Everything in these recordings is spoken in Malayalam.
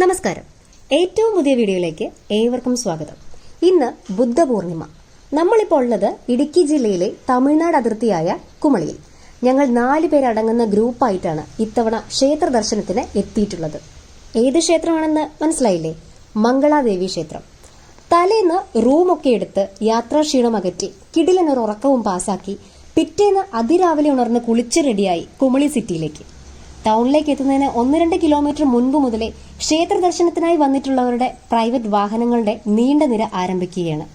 നമസ്കാരം. ഏറ്റവും പുതിയ വീഡിയോയിലേക്ക് ഏവർക്കും സ്വാഗതം. ഇന്ന് ബുദ്ധപൂർണിമ. നമ്മളിപ്പോൾ ഉള്ളത് ഇടുക്കി ജില്ലയിലെ തമിഴ്നാട് അതിർത്തിയായ കുമളിയിൽ. ഞങ്ങൾ നാല് പേരടങ്ങുന്ന ഗ്രൂപ്പായിട്ടാണ് ഇത്തവണ ക്ഷേത്ര ദർശനത്തിന് എത്തിയിട്ടുള്ളത്. ഏത് ക്ഷേത്രമാണെന്ന് മനസ്സിലായില്ലേ? മംഗളാദേവി ക്ഷേത്രം. തലേന്ന് റൂമൊക്കെ എടുത്ത് യാത്രാക്ഷീണം അകറ്റി കിടിലനൊരു ഉറക്കവും പാസാക്കി പിറ്റേന്ന് അതിരാവിലെ ഉണർന്ന് കുളിച്ച് റെഡിയായി കുമളി സിറ്റിയിലേക്ക്. ടൗണിലേക്ക് എത്തുന്നതിന് ഒന്ന് രണ്ട് കിലോമീറ്റർ മുൻപ് മുതലേ ക്ഷേത്ര ദർശനത്തിനായി വന്നിട്ടുള്ളവരുടെ പ്രൈവറ്റ് വാഹനങ്ങളുടെ നീണ്ട നിര ആരംഭിക്കുകയാണ്.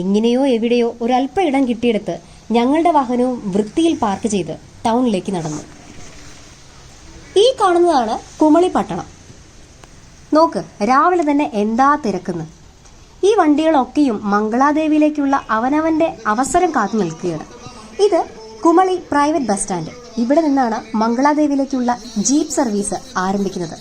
എങ്ങനെയോ എവിടെയോ ഒരല്പ ഇടം കിട്ടിയെടുത്ത് ഞങ്ങളുടെ വാഹനവും വൃത്തിയിൽ പാർക്ക് ചെയ്ത് ടൗണിലേക്ക് നടന്നു. ഈ കാണുന്നതാണ് കുമളി പട്ടണം. നോക്ക് രാവിലെ തന്നെ എന്താ തിരക്കുന്നത് ഈ വണ്ടികളൊക്കെയും മംഗളാദേവിയിലേക്കുള്ള അവനവന്റെ അവസരം കാത്തു നിൽക്കുകയാണ്. ഇത് കുമളി പ്രൈവറ്റ് ബസ് സ്റ്റാൻഡ്. ഇവിടെ നിന്നാണ് മംഗളാദേവിയിലേക്കുള്ള ജീപ്പ് സർവീസ് ആരംഭിക്കുന്നത്.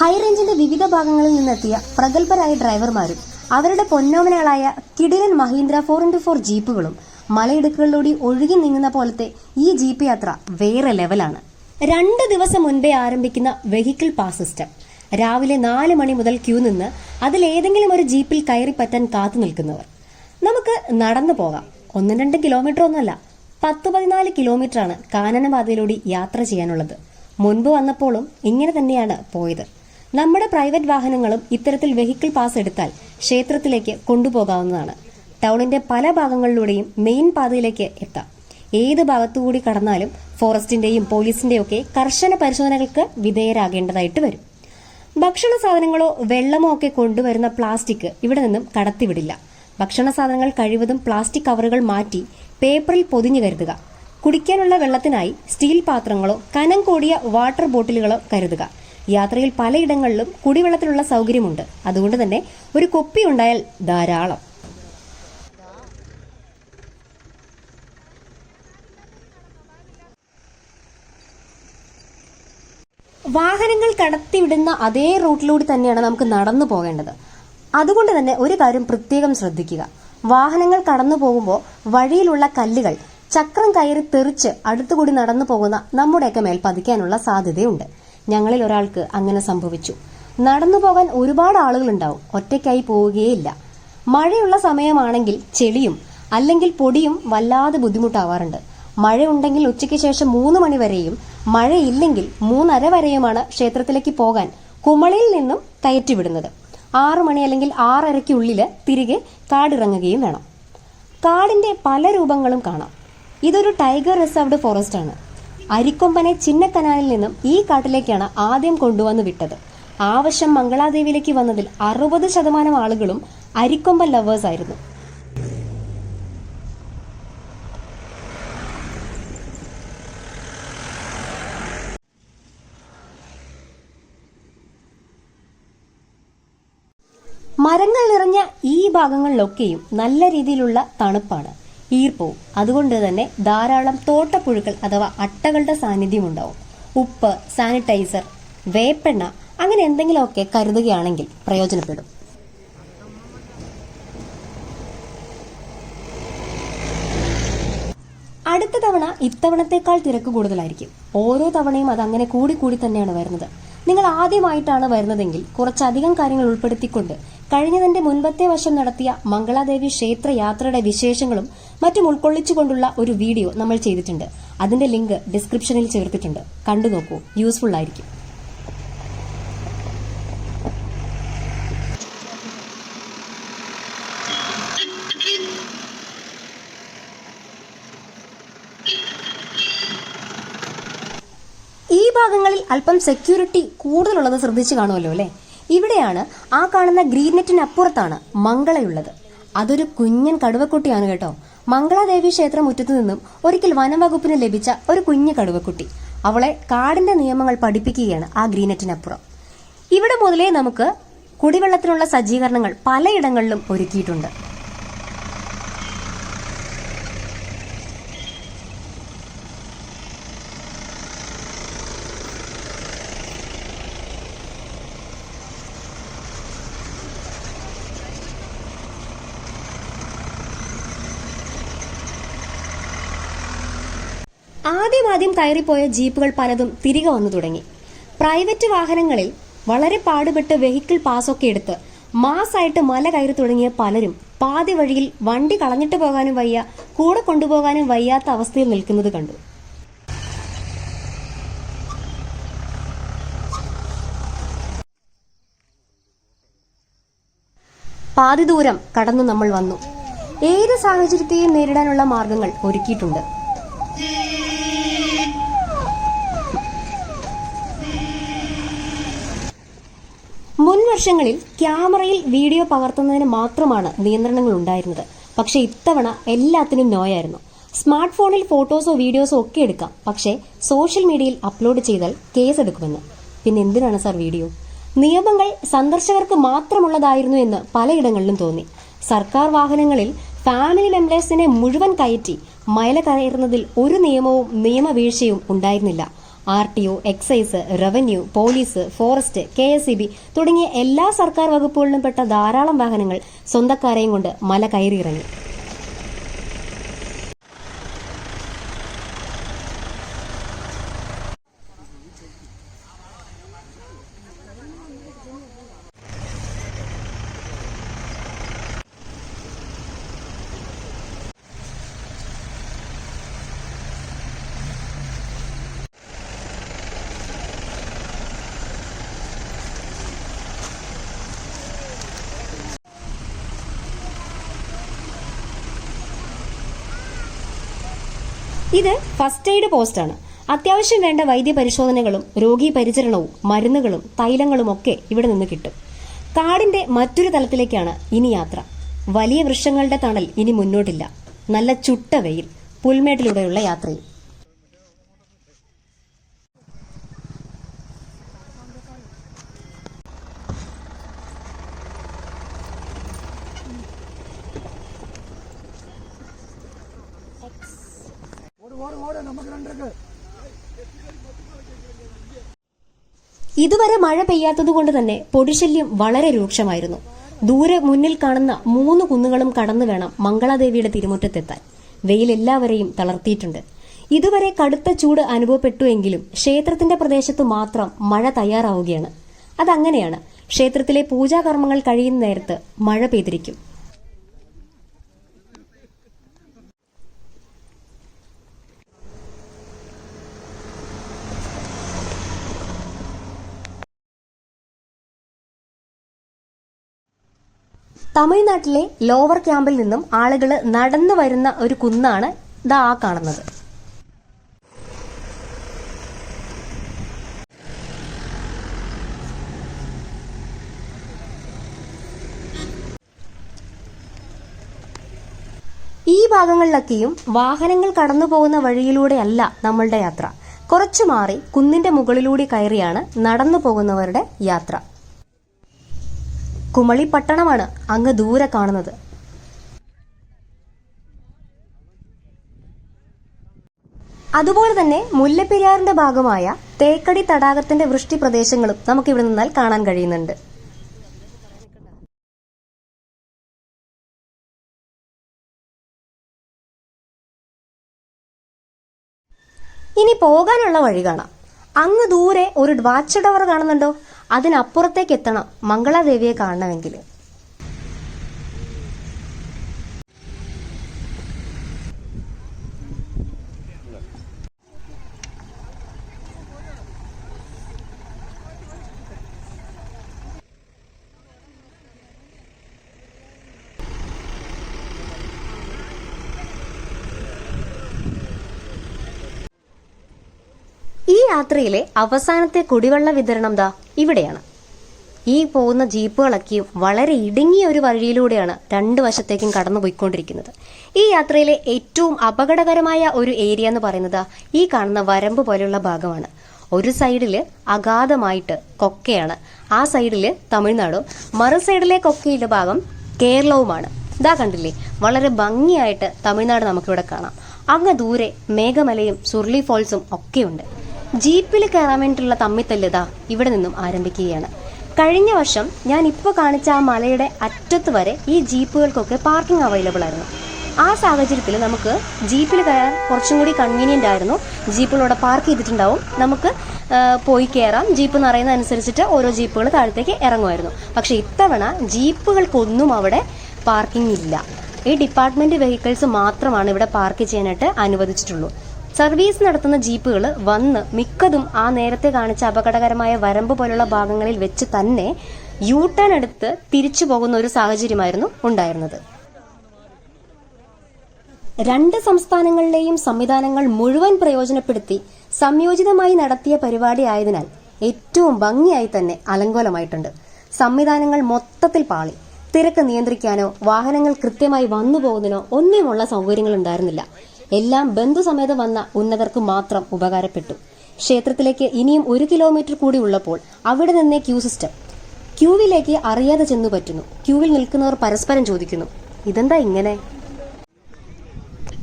ഹൈറേഞ്ചിന്റെ വിവിധ ഭാഗങ്ങളിൽ നിന്നെത്തിയ പ്രഗത്ഭരായ ഡ്രൈവർമാരും അവരുടെ പൊന്നോമനകളായ കിടിലൻ മഹീന്ദ്ര ഫോർ ഇന്റു ഫോർ ജീപ്പുകളും മലയിടുക്കുകളിലൂടെ ഒഴുകി നീങ്ങുന്ന പോലത്തെ ഈ ജീപ്പ് യാത്ര വേറെ ലെവലാണ്. രണ്ട് ദിവസം മുൻപേ ആരംഭിക്കുന്ന വെഹിക്കിൾ പാസ് സിസ്റ്റം രാവിലെ നാല് മണി മുതൽ ക്യൂ നിന്ന് അതിലേതെങ്കിലും ഒരു ജീപ്പിൽ കയറി പറ്റാൻ കാത്തു നിൽക്കുന്നവർ. നമുക്ക് നടന്നു പോകാം. ഒന്നും രണ്ടും കിലോമീറ്റർ ഒന്നുമല്ല. പത്ത് പതിനാല് കിലോമീറ്ററാണ് കാനനപാതയിലൂടെ യാത്ര ചെയ്യാനുള്ളത്. മുൻപ് വന്നപ്പോഴും ഇങ്ങനെ തന്നെയാണ് പോയത്. നമ്മുടെ പ്രൈവറ്റ് വാഹനങ്ങളും ഇത്തരത്തിൽ വെഹിക്കിൾ പാസ് എടുത്താൽ ക്ഷേത്രത്തിലേക്ക് കൊണ്ടുപോകാവുന്നതാണ്. ടൗണിന്റെ പല ഭാഗങ്ങളിലൂടെയും മെയിൻ പാതയിലേക്ക് എത്താം. ഏത് ഭാഗത്തുകൂടി കടന്നാലും ഫോറസ്റ്റിന്റെയും പോലീസിന്റെയും ഒക്കെ കർശന പരിശോധനകൾക്ക് വിധേയരാകേണ്ടതായിട്ട് വരും. ഭക്ഷണ സാധനങ്ങളോ വെള്ളമോ ഒക്കെ കൊണ്ടുവരുന്ന പ്ലാസ്റ്റിക് ഇവിടെ നിന്നും കടത്തിവിടില്ല. ഭക്ഷണ സാധനങ്ങൾ കഴിവതും പ്ലാസ്റ്റിക് കവറുകൾ മാറ്റി പേപ്പറിൽ പൊതിഞ്ഞു കരുതുക. കുടിക്കാനുള്ള വെള്ളത്തിനായി സ്റ്റീൽ പാത്രങ്ങളോ കനം കൂടിയ വാട്ടർ ബോട്ടിലുകളോ കരുതുക. യാത്രയിൽ പലയിടങ്ങളിലും കുടിവെള്ളത്തിനുള്ള സൗകര്യമുണ്ട്. അതുകൊണ്ട് തന്നെ ഒരു കൊപ്പി ഉണ്ടായാൽ ധാരാളം. വാഹനങ്ങൾ കടത്തിവിടുന്ന അതേ റൂട്ടിലൂടെ തന്നെയാണ് നമുക്ക് നടന്നു പോകേണ്ടത്. അതുകൊണ്ട് തന്നെ ഒരു കാര്യം പ്രത്യേകം ശ്രദ്ധിക്കുക. വാഹനങ്ങൾ കടന്നു പോകുമ്പോൾ വഴിയിലുള്ള കല്ലുകൾ ചക്രം കയറി തെറിച്ച് അടുത്തുകൂടി നടന്നു പോകുന്ന നമ്മുടെയൊക്കെ മേൽ പതിക്കാനുള്ള സാധ്യതയുണ്ട്. ഞങ്ങളിൽ ഒരാൾക്ക് അങ്ങനെ സംഭവിച്ചു. നടന്നു പോകാൻ ഒരുപാട് ആളുകളുണ്ടാവും. ഒറ്റയ്ക്കായി പോവുകയില്ല. മഴയുള്ള സമയമാണെങ്കിൽ ചെളിയും അല്ലെങ്കിൽ പൊടിയും വല്ലാതെ ബുദ്ധിമുട്ടാവാറുണ്ട്. മഴയുണ്ടെങ്കിൽ ഉച്ചയ്ക്ക് ശേഷം മൂന്ന് മണി വരെയും മഴയില്ലെങ്കിൽ മൂന്നര വരെയുമാണ് ക്ഷേത്രത്തിലേക്ക് പോകാൻ കുമളിയിൽ നിന്നും കയറ്റിവിടുന്നത്. ആറു മണി അല്ലെങ്കിൽ ആറരയ്ക്കുള്ളിൽ തിരികെ കാടിറങ്ങുകയും വേണം. കാടിന്റെ പല രൂപങ്ങളും കാണാം. ഇതൊരു ടൈഗർ റിസർവ്ഡ് ഫോറസ്റ്റ് ആണ്. അരിക്കൊമ്പനെ ചിന്നക്കനാലിൽ നിന്നും ഈ കാട്ടിലേക്കാണ് ആദ്യം കൊണ്ടുവന്ന് വിട്ടത്. ആവശ്യം മംഗളാദേവിയിലേക്ക് വന്നതിൽ അറുപത് ശതമാനം ആളുകളും അരിക്കൊമ്പൻ ലവേഴ്സ് ആയിരുന്നു. മരങ്ങൾ നിറഞ്ഞ ഭാഗങ്ങളിലൊക്കെയും നല്ല രീതിയിലുള്ള തണുപ്പാണ്. ഈർപ്പവും അതുകൊണ്ട് തന്നെ ധാരാളം തോട്ടപ്പുഴുക്കൾ അഥവാ അട്ടകളുടെ സാന്നിധ്യം ഉണ്ടാവും ഉപ്പ് സാനിറ്റൈസർ വേപ്പെണ്ണ അങ്ങനെ എന്തെങ്കിലുമൊക്കെ കരുതുകയാണെങ്കിൽ പ്രയോജനപ്പെടും. അടുത്ത തവണ ഇത്തവണത്തേക്കാൾ തിരക്ക് കൂടുതലായിരിക്കും. ഓരോ തവണയും അത് അങ്ങനെ കൂടി കൂടി തന്നെയാണ് വരുന്നത്. നിങ്ങൾ ആദ്യമായിട്ടാണ് വരുന്നതെങ്കിൽ കുറച്ചധികം കാര്യങ്ങൾ ഉൾപ്പെടുത്തിക്കൊണ്ട് കഴിഞ്ഞതിന്റെ മുൻപത്തെ വർഷം നടത്തിയ മംഗളാദേവി ക്ഷേത്ര യാത്രയുടെ വിശേഷങ്ങളും മറ്റും ഉൾക്കൊള്ളിച്ചുകൊണ്ടുള്ള ഒരു വീഡിയോ നമ്മൾ ചെയ്തിട്ടുണ്ട്. അതിന്റെ ലിങ്ക് ഡിസ്ക്രിപ്ഷനിൽ ചേർത്തിട്ടുണ്ട്. കണ്ടു നോക്കൂ. യൂസ്ഫുൾ ആയിരിക്കും. ഈ ഭാഗങ്ങളിൽ അല്പം സെക്യൂരിറ്റി കൂടുതലുള്ളത് ശ്രദ്ധിച്ചു കാണുമല്ലോ അല്ലേ? ഇവിടെയാണ് ആ കാണുന്ന ഗ്രീൻ നെറ്റിനപ്പുറത്താണ് മംഗളയുള്ളത്. അതൊരു കുഞ്ഞൻ കടുവക്കുട്ടിയാണ് കേട്ടോ. മംഗളാദേവി ക്ഷേത്രം മുറ്റത്തു നിന്നും ഒരിക്കൽ വനംവകുപ്പിന് ലഭിച്ച ഒരു കുഞ്ഞു കടുവക്കുട്ടി. അവളെ കാടിന്റെ നിയമങ്ങൾ പഠിപ്പിക്കുകയാണ് ആ ഗ്രീൻ നെറ്റിനപ്പുറം ഇവിടെ മുതലേ നമുക്ക് കുടിവെള്ളത്തിനുള്ള സജ്ജീകരണങ്ങൾ പലയിടങ്ങളിലും ഒരുക്കിയിട്ടുണ്ട്. ആദ്യം ആദ്യം കയറിപ്പോയ ജീപ്പുകൾ പലതും തിരികെ വന്നു തുടങ്ങി. പ്രൈവറ്റ് വാഹനങ്ങളിൽ വളരെ പാടുപെട്ട് വെഹിക്കിൾ പാസൊക്കെ എടുത്ത് മാസായിട്ട് മല കയറി തുടങ്ങിയ പലരും പാതി വഴിയിൽ വണ്ടി കളഞ്ഞിട്ട് പോകാനും വയ്യ കൂടെ കൊണ്ടുപോകാനും വയ്യാത്ത അവസ്ഥയിൽ നിൽക്കുന്നത് കണ്ടു. പാതി ദൂരം കടന്നു നമ്മൾ വന്നു. ഏത് സാഹചര്യത്തെയും നേരിടാനുള്ള മാർഗങ്ങൾ ഒരുക്കിയിട്ടുണ്ട്. വർഷങ്ങളിൽ ക്യാമറയിൽ വീഡിയോ പകർത്തുന്നതിന് മാത്രമാണ് നിയന്ത്രണങ്ങൾ ഉണ്ടായിരുന്നത്. പക്ഷേ ഇത്തവണ എല്ലാത്തിനും നോയായിരുന്നു. സ്മാർട്ട് ഫോണിൽ ഫോട്ടോസോ വീഡിയോസോ ഒക്കെ എടുക്കാം. പക്ഷേ സോഷ്യൽ മീഡിയയിൽ അപ്ലോഡ് ചെയ്താൽ കേസ് എടുക്കുമെന്ന്. പിന്നെ എന്തിനാണ് സാർ വീഡിയോ? നിയമങ്ങൾ സന്ദർശകർക്ക് മാത്രമുള്ളതായിരുന്നു എന്ന് പലയിടങ്ങളിലും തോന്നി. സർക്കാർ വാഹനങ്ങളിൽ ഫാമിലി മെമ്പേഴ്സിനെ മുഴുവൻ കയറ്റി മയല കയറുന്നതിൽ ഒരു നിയമവും നിയമവീഴ്ചയും ഉണ്ടായിരുന്നില്ല. R T O excise revenue police forest K S E B തുടങ്ങിയ എല്ലാ സർക്കാർ വകുപ്പുകളിലും പെട്ട ധാരാളം വാഹനങ്ങൾ സ്വന്തക്കാരെയും കൊണ്ട് മല കയറിയിറങ്ങി. ഇത് ഫസ്റ്റ് എയ്ഡ് പോസ്റ്റാണ്. അത്യാവശ്യം വേണ്ട വൈദ്യപരിശോധനകളും രോഗി പരിചരണവും മരുന്നുകളും തൈലങ്ങളും ഒക്കെ ഇവിടെ നിന്ന് കിട്ടും. കാടിന്റെ മറ്റൊരു തലത്തിലേക്കാണ് ഇനി യാത്ര. വലിയ വൃക്ഷങ്ങളുടെ തണൽ ഇനി മുന്നോട്ടില്ല. നല്ല ചുട്ട വെയിൽ പുൽമേട്ടിലൂടെയുള്ള യാത്രയും. ഇതുവരെ മഴ പെയ്യാത്തതുകൊണ്ട് തന്നെ പൊടിശല്യം വളരെ രൂക്ഷമായിരുന്നു. ദൂരെ മുന്നിൽ കാണുന്ന മൂന്ന് കുന്നുകളും കടന്നു വേണം മംഗളാദേവിയുടെ തിരുമുറ്റത്തെത്താൻ. വെയിൽ എല്ലാവരെയും തളർത്തിയിട്ടുണ്ട്. ഇതുവരെ കടുത്ത ചൂട് അനുഭവപ്പെട്ടു എങ്കിലും ക്ഷേത്രത്തിന്റെ പ്രദേശത്ത് മാത്രം മഴ തയ്യാറാവുകയാണ്. അതങ്ങനെയാണ്. ക്ഷേത്രത്തിലെ പൂജാകർമ്മങ്ങൾ കഴിയുന്ന നേരത്ത് മഴ പെയ്തിരിക്കും. തമിഴ്നാട്ടിലെ ലോവർ ക്യാമ്പിൽ നിന്നും ആളുകൾ നടന്നു വരുന്ന ഒരു കുന്നാണ് ദാ ആ കാണുന്നത്. ഈ ഭാഗങ്ങളിലൊക്കെയും വാഹനങ്ങൾ കടന്നു പോകുന്ന വഴിയിലൂടെയല്ല നമ്മളുടെ യാത്ര. കുറച്ചു മാറി കുന്നിന്റെ മുകളിലൂടെ കയറിയാണ് നടന്നു പോകുന്നവരുടെ യാത്ര. കുമളി പട്ടണമാണ് അങ്ങ് ദൂരെ കാണുന്നത്. അതുപോലെ തന്നെ മുല്ലപ്പെരിയാറിന്റെ ഭാഗമായ തേക്കടി തടാകത്തിന്റെ വൃഷ്ടി പ്രദേശങ്ങളും നമുക്ക് ഇവിടെ നിന്നാൽ കാണാൻ കഴിയുന്നുണ്ട്. ഇനി പോകാനുള്ള വഴി കാണാം. അങ്ങ് ദൂരെ ഒരു വാച്ച് ടവർ കാണുന്നുണ്ടോ? അതിനപ്പുറത്തേക്ക് എത്തണം മംഗളാദേവിയെ കാണണമെങ്കിൽ. ഈ യാത്രയിലെ അവസാനത്തെ കുടിവെള്ള വിതരണം ദാ. ഇവിടെയാണ്. ഈ പോകുന്ന ജീപ്പുകളൊക്കെയും വളരെ ഇടുങ്ങിയ ഒരു വഴിയിലൂടെയാണ് രണ്ട് വശത്തേക്കും കടന്നു പോയിക്കൊണ്ടിരിക്കുന്നത് ഈ യാത്രയിലെ ഏറ്റവും അപകടകരമായ ഒരു ഏരിയ എന്ന് പറയുന്നത് ഈ കാണുന്ന വരമ്പ് പോലെയുള്ള ഭാഗമാണ്. ഒരു സൈഡിൽ അഗാധമായിട്ട് കൊക്കയാണ്. ആ സൈഡിൽ തമിഴ്നാടും മറു സൈഡിലെ കൊക്കയിലെ ഭാഗം കേരളവുമാണ്. ഇതാ കണ്ടില്ലേ? വളരെ ഭംഗിയായിട്ട് തമിഴ്നാട് നമുക്കിവിടെ കാണാം. അങ്ങ് ദൂരെ മേഘമലയും സുർലി ഫോൾസും ഒക്കെയുണ്ട്. ജീപ്പിൽ കയറാൻ വേണ്ടിയിട്ടുള്ള തമ്മിത്തല്ല് ഇതാ ഇവിടെ നിന്നും ആരംഭിക്കുകയാണ്. കഴിഞ്ഞ വർഷം ഞാൻ ഇപ്പോൾ കാണിച്ച ആ മലയുടെ അറ്റത്ത് വരെ ഈ ജീപ്പുകൾക്കൊക്കെ പാർക്കിംഗ് അവൈലബിൾ ആയിരുന്നു. ആ സാഹചര്യത്തിൽ നമുക്ക് ജീപ്പിൽ കയറാൻ കുറച്ചും കൂടി കൺവീനിയന്റ് ആയിരുന്നു. ജീപ്പുകളോടെ പാർക്ക് ചെയ്തിട്ടുണ്ടാവും. നമുക്ക് പോയി കയറാം. ജീപ്പ് നിറയുന്ന അനുസരിച്ചിട്ട് ഓരോ ജീപ്പുകൾ താഴത്തേക്ക് ഇറങ്ങുമായിരുന്നു. പക്ഷേ ഇത്തവണ ജീപ്പുകൾക്കൊന്നും അവിടെ പാർക്കിംഗ് ഇല്ല. ഈ ഡിപ്പാർട്ട്മെന്റ് വെഹിക്കിൾസ് മാത്രമാണ് ഇവിടെ പാർക്ക് ചെയ്യാനായിട്ട് അനുവദിച്ചിട്ടുള്ളൂ. സർവീസ് നടത്തുന്ന ജീപ്പുകൾ വന്ന് മിക്കതും ആ നേരത്തെ കാണിച്ച അപകടകരമായ വരമ്പ് പോലുള്ള ഭാഗങ്ങളിൽ വെച്ച് തന്നെ യൂ ടേൺ എടുത്ത് തിരിച്ചു പോകുന്ന ഒരു സാഹചര്യമായിരുന്നു ഉണ്ടായിരുന്നത്. രണ്ട് സംസ്ഥാനങ്ങളിലെയും സംവിധാനങ്ങൾ മുഴുവൻ പ്രയോജനപ്പെടുത്തി സംയോജിതമായി നടത്തിയ പരിപാടി ആയതിനാൽ ഏറ്റവും ഭംഗിയായി തന്നെ അലങ്കോലമായിട്ടുണ്ട്. സംവിധാനങ്ങൾ മൊത്തത്തിൽ പാളി. തിരക്ക് നിയന്ത്രിക്കാനോ വാഹനങ്ങൾ കൃത്യമായി വന്നു പോകുന്നതിനോ ഒന്നുമുള്ള സൗകര്യങ്ങൾ ഉണ്ടായിരുന്നില്ല. എല്ലാം ബന്ധുസമേതം വന്ന ഉന്നതർക്ക് മാത്രം ഉപകാരപ്പെട്ടു. ക്ഷേത്രത്തിലേക്ക് ഇനിയും ഒരു കിലോമീറ്റർ കൂടി ഉള്ളപ്പോൾ അവിടെ നിന്നേ ക്യൂ സിസ്റ്റം. ക്യൂവിലേക്ക് അറിയാതെ ചെന്നു പറ്റുന്നു. ക്യൂവിൽ നിൽക്കുന്നവർ പരസ്പരം ചോദിക്കുന്നു ഇതെന്താ ഇങ്ങനെ?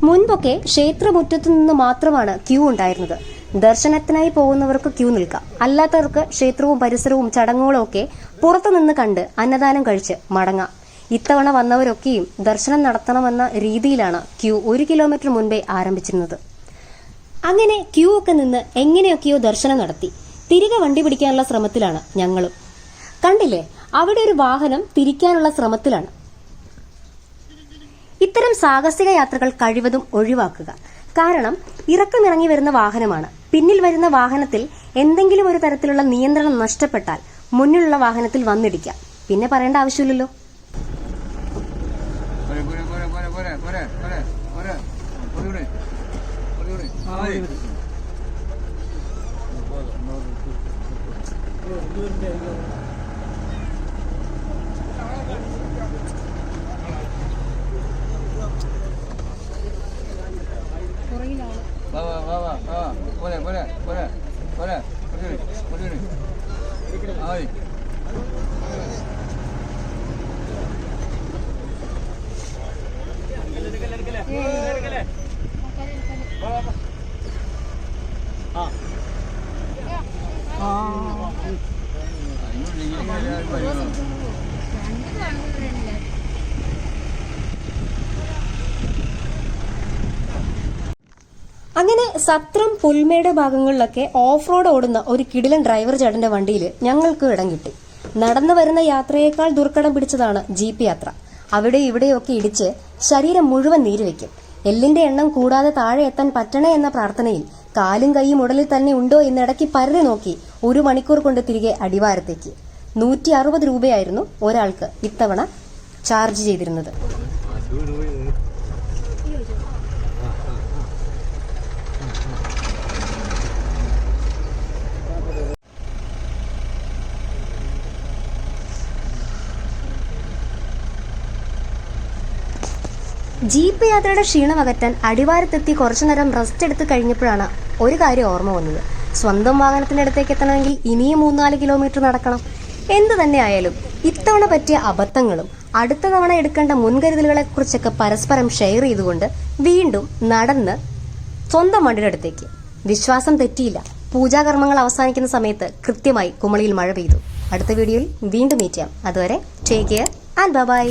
മുൻപൊക്കെ ക്ഷേത്രമുറ്റത്തു നിന്ന് മാത്രമാണ് ക്യൂ ഉണ്ടായിരുന്നത്. ദർശനത്തിനായി പോകുന്നവർക്ക് ക്യൂ നിൽക്കാം. അല്ലാത്തവർക്ക് ക്ഷേത്രവും പരിസരവും ചടങ്ങുകളും ഒക്കെ പുറത്തുനിന്ന് കണ്ട് അന്നദാനം കഴിച്ച് മടങ്ങാം. ഇത്തവണ വന്നവരൊക്കെയും ദർശനം നടത്തണമെന്ന രീതിയിലാണ് ക്യൂ ഒരു കിലോമീറ്റർ മുൻപേ ആരംഭിച്ചിരുന്നത്. അങ്ങനെ ക്യൂ ഒക്കെ നിന്ന് എങ്ങനെയൊക്കെയോ ദർശനം നടത്തി. തിരികെ വണ്ടി പിടിക്കാനുള്ള ശ്രമത്തിലാണ് ഞങ്ങളും. കണ്ടില്ലേ? അവിടെ ഒരു വാഹനം തിരിക്കാനുള്ള ശ്രമത്തിലാണ്. ഇത്തരം സാഹസിക യാത്രകൾ കഴിവതും ഒഴിവാക്കുക. കാരണം ഇറക്കമിറങ്ങി വരുന്ന വാഹനമാണ്. പിന്നിൽ വരുന്ന വാഹനത്തിൽ എന്തെങ്കിലും ഒരു തരത്തിലുള്ള നിയന്ത്രണം നഷ്ടപ്പെട്ടാൽ മുന്നിലുള്ള വാഹനത്തിൽ വന്നിടിക്കാം. പിന്നെ പറയേണ്ട ആവശ്യമില്ലല്ലോ. പോരെ പോരെ പോരെ പോരെ. ഒതുകൂടെ ഒതുകൂടെ വാ വാ വാ വാ വാ. പോരെ പോരെ പോരെ പോരെ. ഒതുകൂടെ ഒതുകൂടെ ആയി. അങ്ങനെ സത്രം പുൽമേട് ഭാഗങ്ങളിലൊക്കെ ഓഫ് റോഡ് ഓടുന്ന ഒരു കിടിലൻ ഡ്രൈവർ ചേട്ടന്റെ വണ്ടിയിൽ ഞങ്ങൾക്ക് ഇടം കിട്ടി. നടന്നു വരുന്ന യാത്രയേക്കാൾ ദുർഘടം പിടിച്ചതാണ് ജീപ്പ് യാത്ര. അവിടെ ഇവിടെയൊക്കെ ഇടിച്ച് ശരീരം മുഴുവൻ നീരുവെക്കും എല്ലിന്റെ എണ്ണം കൂടാതെ താഴെ എത്താൻ പറ്റണേ എന്ന പ്രാർത്ഥനയിൽ കാലും കൈയും ഉടലിൽ തന്നെ ഉണ്ടോ എന്ന് ഇടയ്ക്ക് പരതി നോക്കി ഒരു മണിക്കൂർ കൊണ്ട് തിരികെ അടിവാരത്തേക്ക് നൂറ്റി അറുപത് രൂപയായിരുന്നു ഒരാൾക്ക് ഇത്തവണ ചാർജ് ചെയ്തിരുന്നത് ജീപ്പ് യാത്രയുടെ ക്ഷീണം അകറ്റാൻ അടിവാരത്തെത്തി കുറച്ചു നേരം റെസ്റ്റ് എടുത്ത് കഴിഞ്ഞപ്പോഴാണ് ഒരു കാര്യം ഓർമ്മ വന്നത്. സ്വന്തം വാഹനത്തിന്റെ അടുത്തേക്ക് എത്തണമെങ്കിൽ ഇനിയും മൂന്നാൽ കിലോമീറ്റർ നടക്കണം. എന്തു തന്നെ ആയാലും ഇത്തവണ പറ്റിയ അബദ്ധങ്ങളും അടുത്ത തവണ എടുക്കേണ്ട മുൻകരുതലുകളെ കുറിച്ചൊക്കെ പരസ്പരം ഷെയർ ചെയ്തുകൊണ്ട് വീണ്ടും നടന്ന് സ്വന്തം വണ്ടിയുടെ അടുത്തേക്ക്. വിശ്വാസം തെറ്റിയില്ല. പൂജാകർമ്മങ്ങൾ അവസാനിക്കുന്ന സമയത്ത് കൃത്യമായി കുമളിയിൽ മഴ പെയ്തു. അടുത്ത വീഡിയോയിൽ വീണ്ടും മീറ്റ് ചെയ്യാം. അതുവരെ ടേക്ക് കെയർ ആൻഡ് ബൈ